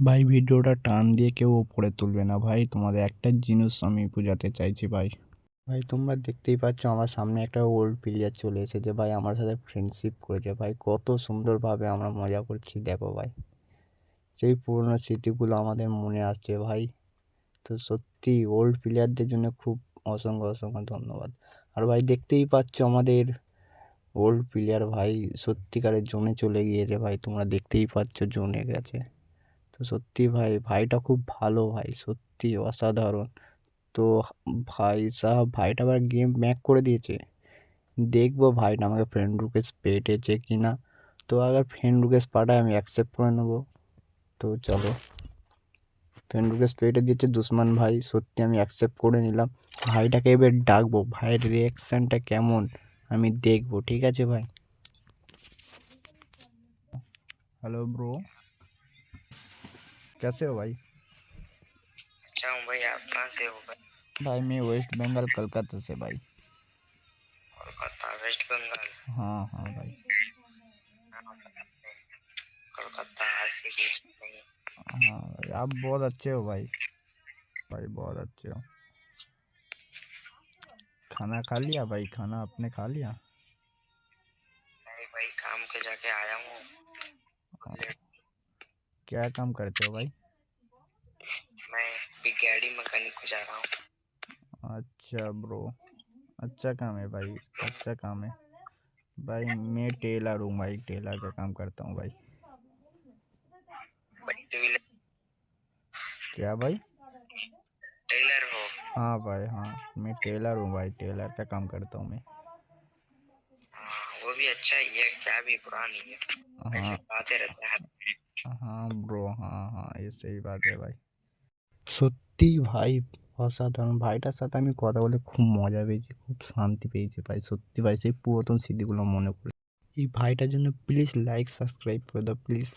ভাই, ভিডিওটা টান দিয়ে কেউ ওপরে তুলবে না ভাই। তোমাদের একটা জিনিস আমি বোঝাতে চাইছি ভাই। ভাই, তোমরা দেখতেই পাচ্ছ আমার সামনে একটা ওল্ড প্লেয়ার চলে এসেছে ভাই, আমার সাথে ফ্রেন্ডশিপ করেছে ভাই। কত সুন্দরভাবে আমরা মজা করছি, দেখো ভাই। সেই পুরনো স্মৃতিগুলো আমাদের মনে আসছে ভাই। তো সত্যি ওল্ড প্লেয়ারদের জন্য খুব অসংখ্য অসংখ্য ধন্যবাদ। আর ভাই, দেখতেই পাচ্ছ আমাদের ওল্ড প্লেয়ার ভাই সত্যিকারের জোনে চলে গিয়েছে ভাই। তোমরা দেখতেই পাচ্ছ জোনে গেছে। তো সত্যি ভাই, ভাইটা খুব ভালো ভাই, সত্যি অসাধারণ। তো ভাই সাহ ভাইটা আবার গেম ম্যাক করে দিয়েছে। দেখব ভাইটা আমাকে ফ্রেন্ড রুকেস পেটেছে কি না তো আগে ফ্রেন্ড রুকেস পাঠায়, আমি অ্যাকসেপ্ট করে নেব। তো চলো। ফ্রেন্ড রুকেস পেটে দিয়েছে দুশ্মান ভাই, সত্যি আমি অ্যাকসেপ্ট করে নিলাম। ভাইটাকে এবার ডাকবো, ভাইয়ের রিয়াকশানটা কেমন আমি দেখব, ঠিক আছে ভাই? হ্যালো ব্রো कैसे हो भाई? अच्छा हूँ भाई आप कहाँ से हो भाई? भाई मैं वेस्ट बंगाल कलकत्ता से भाई। कोलकाता वेस्ट बंगाल? हाँ हाँ भाई। कोलकाता सिटी नहीं। हाँ भाई आप बहुत अच्छे हो भाई। भाई बहुत अच्छे हो। खाना खा लिया भाई? खाना आपने खा लिया? नहीं भाई काम के जाके आया हूँ। क्या काम करते हो भाई? मैं भी गाड़ी मैकेनिक को जा रहा हूँ। अच्छा ब्रो अच्छा काम है भाई अच्छा काम है। भाई मैं टेलर हूँ भाई टेलर का काम करता हूँ भाई। क्या भाई? टेलर हो। हाँ भाई हाँ मैं टेलर हूँ भाई टेलर का काम करता हूँ मैं। हाँ वो भी अच्छा ही है क्या भी बुरा नहीं है। ऐसे हाँ बातें रहते हैं। हाँ ব্রো হ্যাঁ হ্যাঁ এসেই সেই বাদে ভাই। সত্যি ভাই, অসাধারণ। ভাইটার সাথে আমি কথা বলে খুব মজা পেয়েছি, খুব শান্তি পেয়েছি ভাই, সত্যি ভাই, সেই পুরাতন স্মৃতিগুলো মনে পড়ে। এই ভাইটার জন্য প্লিজ লাইক সাবস্ক্রাইব করে দাও প্লিজ